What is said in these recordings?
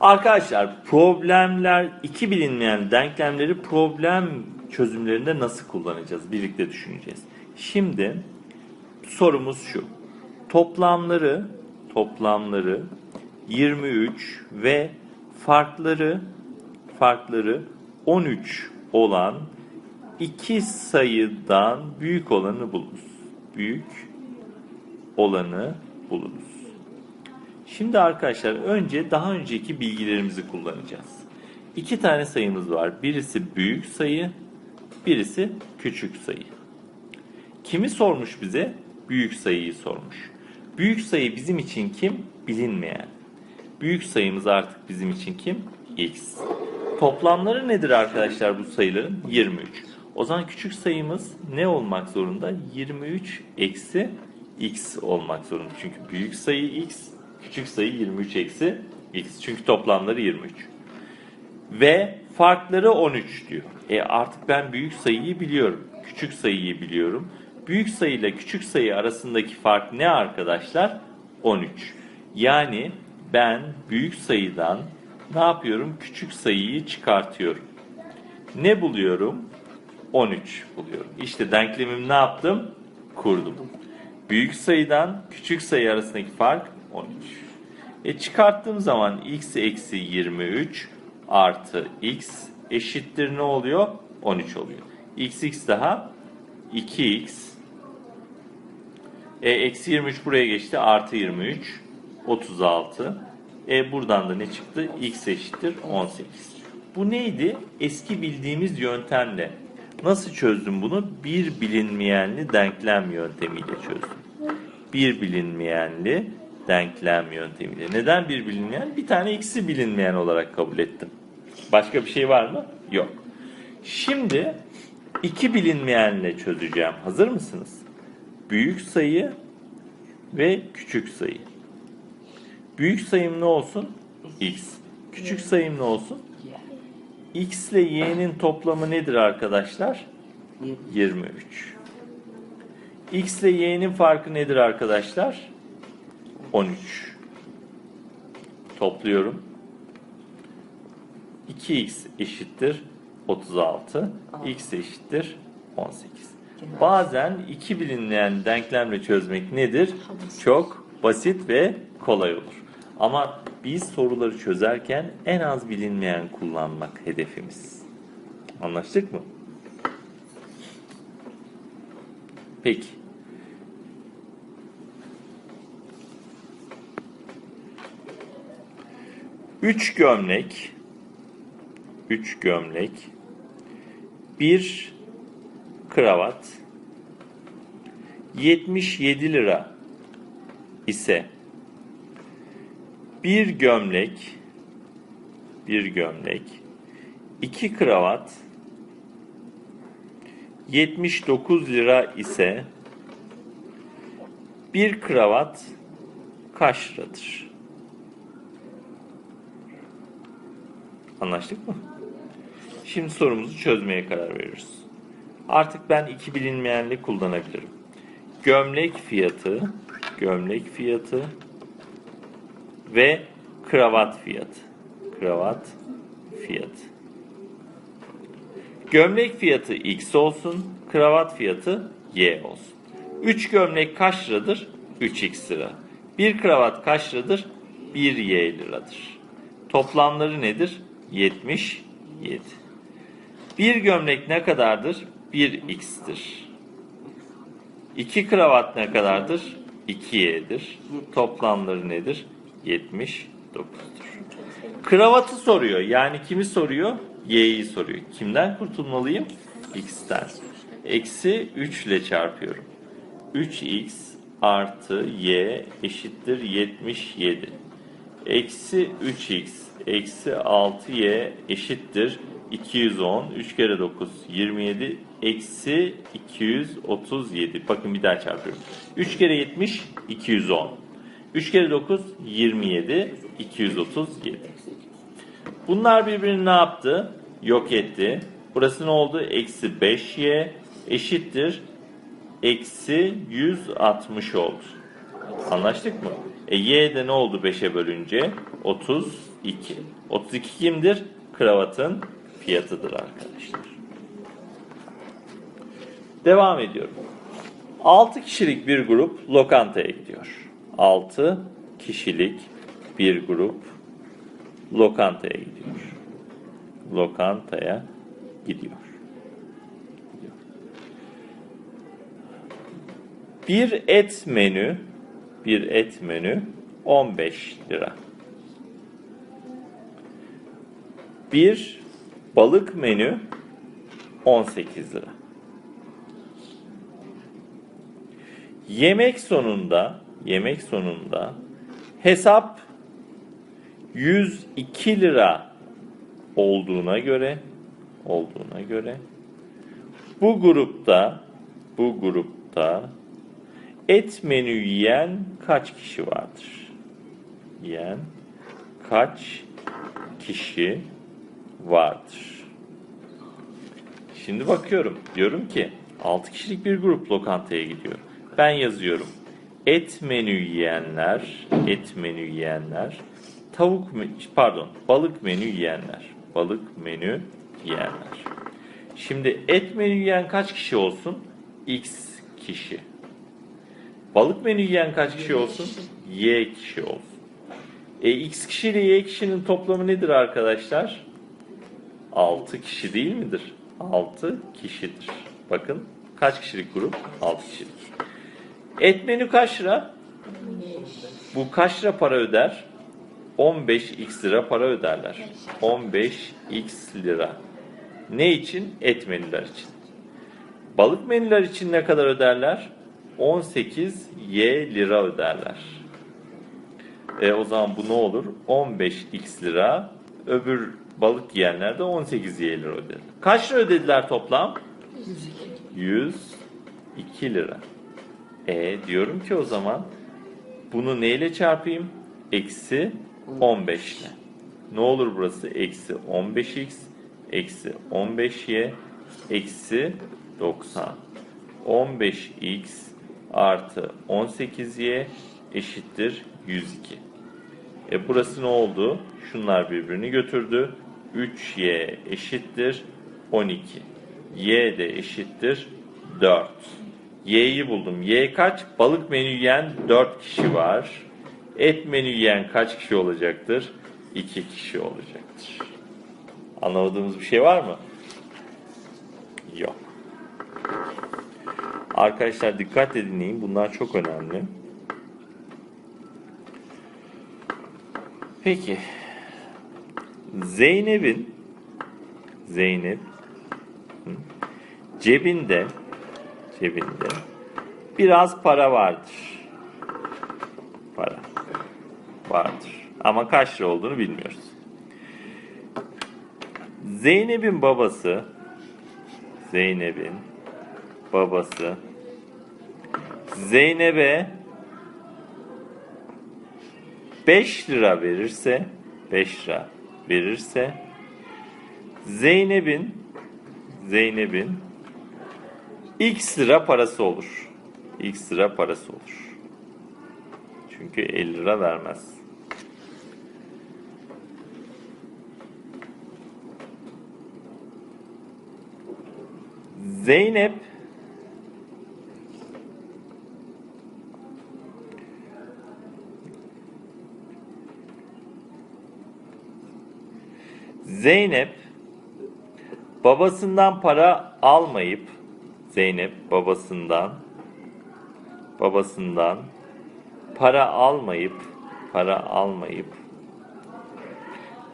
Arkadaşlar problemler, iki bilinmeyen denklemleri problem çözümlerinde nasıl kullanacağız? Birlikte düşüneceğiz. Şimdi sorumuz şu. Toplamları toplamları 23 ve farkları farkları 13 olan iki sayıdan büyük olanı bulunuz. Büyük olanı bulunuz. Şimdi arkadaşlar önce daha önceki bilgilerimizi kullanacağız. İki tane sayımız var. Birisi büyük sayı, birisi küçük sayı. Kimi sormuş bize? Büyük sayıyı sormuş. Büyük sayı bizim için kim? Bilinmeyen. Büyük sayımız artık bizim için kim? X. Toplamları nedir arkadaşlar bu sayıların? 23. O zaman küçük sayımız ne olmak zorunda? 23 eksi x olmak zorunda. Çünkü büyük sayı x, küçük sayı 23 eksi x. Çünkü toplamları 23. Ve farkları 13 diyor. E artık ben büyük sayıyı biliyorum. Küçük sayıyı biliyorum. Büyük sayı ile küçük sayı arasındaki fark ne arkadaşlar? 13. Yani ben büyük sayıdan ne yapıyorum? Küçük sayıyı çıkartıyorum. Ne buluyorum? 13 buluyorum. İşte denklemim ne yaptım? Kurdum. Büyük sayıdan küçük sayı arasındaki fark 13. E çıkarttığım zaman x eksi 23 artı x eşittir ne oluyor? 13 oluyor. x x daha 2x e, eksi 23 buraya geçti. Artı 23 36 e buradan da ne çıktı? x eşittir 18. Bu neydi? Eski bildiğimiz yöntemle. Nasıl çözdüm bunu? Bir bilinmeyenli denklem yöntemiyle çözdüm. Bir bilinmeyenli denklem yöntemiyle. Neden bir bilinmeyen? Bir tane x'i bilinmeyen olarak kabul ettim. Başka bir şey var mı? Yok. Şimdi iki bilinmeyenle çözeceğim. Hazır mısınız? Büyük sayı ve küçük sayı. Büyük sayım ne olsun? x. Küçük sayım ne olsun? x ile y'nin toplamı nedir arkadaşlar? 23. x ile y'nin farkı nedir arkadaşlar? 13. Topluyorum. 2x eşittir 36. x eşittir 18. Bazen iki bilinmeyen denklemle çözmek nedir? Çok basit ve kolay olur. Ama biz soruları çözerken en az bilinmeyen kullanmak hedefimiz. Anlaştık mı? Peki. Üç gömlek, üç gömlek, bir kravat, 77 lira ise bir gömlek, bir gömlek, iki kravat, 79 lira ise bir kravat kaç liradır? Anlaştık mı? Şimdi sorumuzu çözmeye karar veriyoruz. Artık ben iki bilinmeyenli kullanabilirim. Gömlek fiyatı, gömlek fiyatı ve kravat fiyatı. Kravat fiyatı. Gömlek fiyatı X olsun, kravat fiyatı Y olsun. 3 gömlek kaç liradır? 3X lira. Bir kravat kaç liradır? 1Y liradır. Toplamları nedir? 77. Bir gömlek ne kadardır? 1x'tir. İki kravat ne kadardır? 2y'dir. Toplamları nedir? 79'dur. Kravatı soruyor. Yani kimi soruyor? Y'yi soruyor. Kimden kurtulmalıyım? X'ten. Eksi 3 ile çarpıyorum. 3x artı y eşittir 77. Eksi 3x eksi 6y eşittir 210. 3 kere 9 27 eksi 237. Bakın bir daha çarpıyorum. 3 kere 70 210. 3 kere 9 27 237. Bunlar birbirini ne yaptı? Yok etti. Burası ne oldu? Eksi 5y eşittir. Eksi 160 oldu. Anlaştık mı? E y de ne oldu 5'e bölünce? 34 32. 32 kimdir? Kravatın fiyatıdır arkadaşlar. Devam ediyorum. 6 kişilik bir grup lokantaya gidiyor. 6 kişilik bir grup lokantaya gidiyor. Lokantaya. Gidiyor. Bir et menü, bir et menü 15 lira. Bir balık menü 18 lira. Yemek sonunda, yemek sonunda hesap 102 lira olduğuna göre olduğuna göre bu grupta bu grupta et menü yiyen kaç kişi vardır? Yiyen kaç kişi vardır? Şimdi bakıyorum. Diyorum ki 6 kişilik bir grup lokantaya gidiyor. Ben yazıyorum. Et menü yiyenler, et menü yiyenler, tavuk mü- pardon, balık menü yiyenler. Balık menü yiyenler. Şimdi et menü yiyen kaç kişi olsun? X kişi. Balık menü yiyen kaç kişi olsun? Y kişi olsun. E X kişi ile Y kişinin toplamı nedir arkadaşlar? 6 kişi değil midir? 6 kişidir. Bakın kaç kişilik grup? 6 kişilik. Et menü kaç lira? Bu kaç lira para öder? 15x lira para öderler. 15x lira. Ne için? Et menüler için. Balık menüler için ne kadar öderler? 18y lira öderler. E, o zaman bu ne olur? 15x lira. Öbür balık yiyenler de 18y lira öder. Kaç lira ödediler toplam? 102 lira. E diyorum ki o zaman bunu neyle çarpayım? Eksi 15 ile. Ne olur burası? Eksi 15x eksi 15y eksi 90. 15x artı 18y eşittir 102. E burası ne oldu? Şunlar birbirini götürdü. 3y eşittir 12. y de eşittir 4. Y'yi buldum. Y kaç? Balık menü yiyen 4 kişi var. Et menü yiyen kaç kişi olacaktır? 2 kişi olacaktır. Anlamadığımız bir şey var mı? Yok. Arkadaşlar dikkatle dinleyin. Bunlar çok önemli. Peki. Zeynep'in Zeynep cebinde cebinde biraz para vardır. Para vardır. Ama kaç lira olduğunu bilmiyoruz. Zeynep'in babası Zeynep'in babası Zeynep'e 5 lira verirse 5 lira verirse Zeynep'in Zeynep'in X lira parası olur. X lira parası olur. Çünkü 50 lira vermez. Zeynep Zeynep babasından para almayıp Zeynep babasından babasından para almayıp para almayıp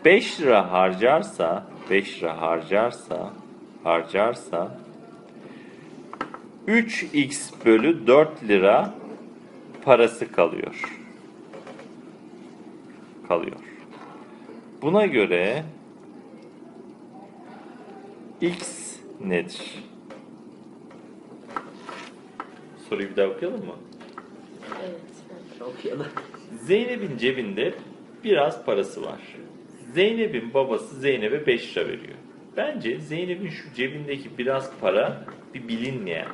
5 lira harcarsa 5 lira harcarsa harcarsa 3x bölü 4 lira parası kalıyor. Kalıyor. Buna göre x nedir? Soruyu bir daha okuyalım mı? Evet. Okuyalım. Zeynep'in cebinde biraz parası var. Zeynep'in babası Zeynep'e 5 lira veriyor. Bence Zeynep'in şu cebindeki biraz para bir bilinmeyen.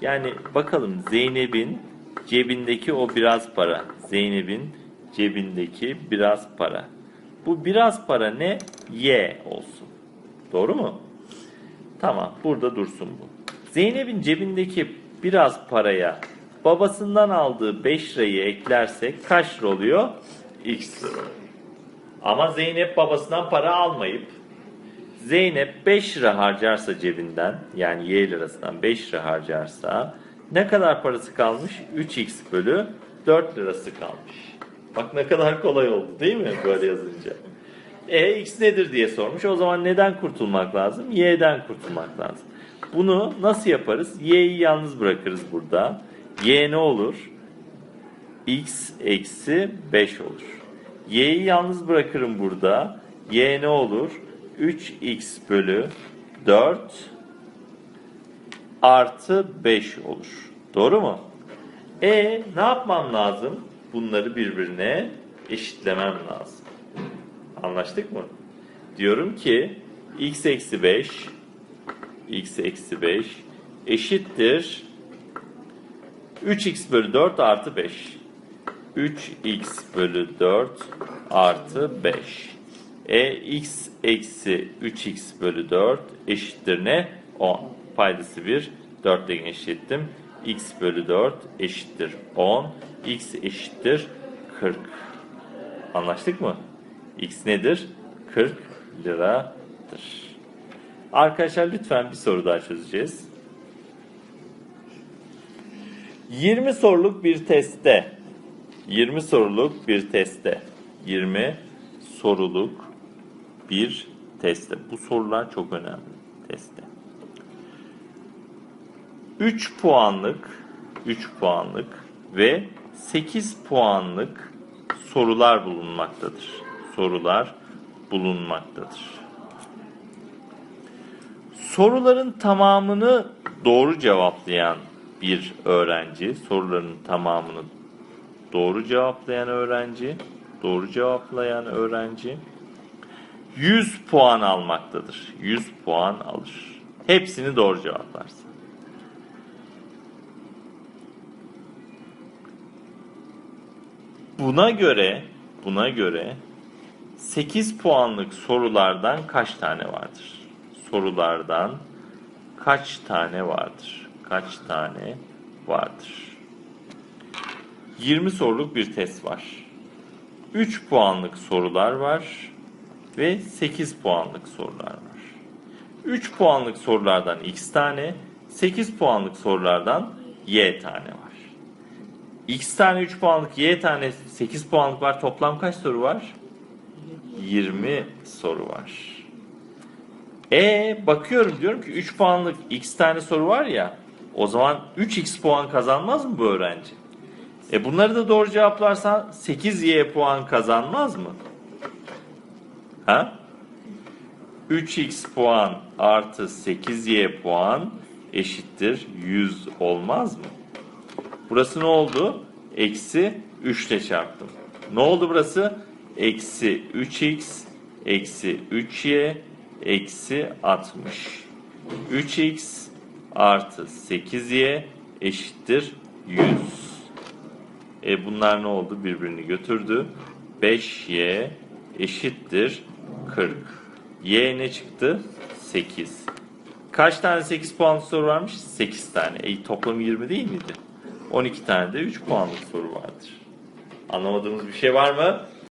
Yani bakalım Zeynep'in cebindeki o biraz para. Zeynep'in cebindeki biraz para. Bu biraz para ne? Y olsun. Doğru mu? Tamam burada dursun bu. Zeynep'in cebindeki biraz paraya babasından aldığı 5 lirayı eklersek kaç lira oluyor? X lira. Ama Zeynep babasından para almayıp Zeynep 5 lira harcarsa cebinden yani Y lirasından 5 lira harcarsa ne kadar parası kalmış? 3x bölü 4 lirası kalmış. Bak ne kadar kolay oldu değil mi böyle yazınca? E x nedir diye sormuş. O zaman neden kurtulmak lazım? Y'den kurtulmak lazım. Bunu nasıl yaparız? Y'yi yalnız bırakırız burada. Y ne olur? x eksi 5 olur. Y'yi yalnız bırakırım burada. Y ne olur? 3x bölü 4 artı 5 olur. Doğru mu? E ne yapmam lazım? Bunları birbirine eşitlemem lazım. Anlaştık mı? Diyorum ki x eksi 5 x eksi 5 eşittir 3x bölü 4 artı 5. 3x bölü 4 artı 5. E x eksi 3x bölü 4 eşittir ne? 10. Paydası 1. 4 ile genişlettim. x bölü 4 eşittir 10. x eşittir 40. Anlaştık mı? X nedir? 40 liradır. Arkadaşlar lütfen bir soru daha çözeceğiz. 20 soruluk bir testte 20 soruluk bir testte 20 soruluk bir testte bu sorular çok önemli testte 3 puanlık 3 puanlık ve 8 puanlık sorular bulunmaktadır. Sorular bulunmaktadır. Soruların tamamını doğru cevaplayan bir öğrenci, soruların tamamını doğru cevaplayan öğrenci, doğru cevaplayan öğrenci 100 puan almaktadır. 100 puan alır. Hepsini doğru cevaplarsa. Buna göre, buna göre 8 puanlık sorulardan kaç tane vardır? Sorulardan kaç tane vardır? Kaç tane vardır? 20 soruluk bir test var. 3 puanlık sorular var ve 8 puanlık sorular var. 3 puanlık sorulardan x tane, 8 puanlık sorulardan y tane var. X tane 3 puanlık, Y tane 8 puanlık var. Toplam kaç soru var? 20 soru var. E bakıyorum diyorum ki 3 puanlık X tane soru var ya. O zaman 3X puan kazanmaz mı bu öğrenci? E bunları da doğru cevaplarsan 8Y puan kazanmaz mı? Ha? 3x puan artı 8y puan eşittir 100 olmaz mı? Burası ne oldu? Eksi 3 ile çarptım. Ne oldu burası? Eksi 3x eksi 3y eksi 60. 3x artı 8y eşittir 100. E bunlar ne oldu? Birbirini götürdü. 5y eşittir 40. Y ne çıktı? 8. Kaç tane 8 puanlık soru varmış? 8 tane. E toplam 20 değil miydi? 12 tane de 3 puanlık soru vardır. Anlamadığımız bir şey var mı?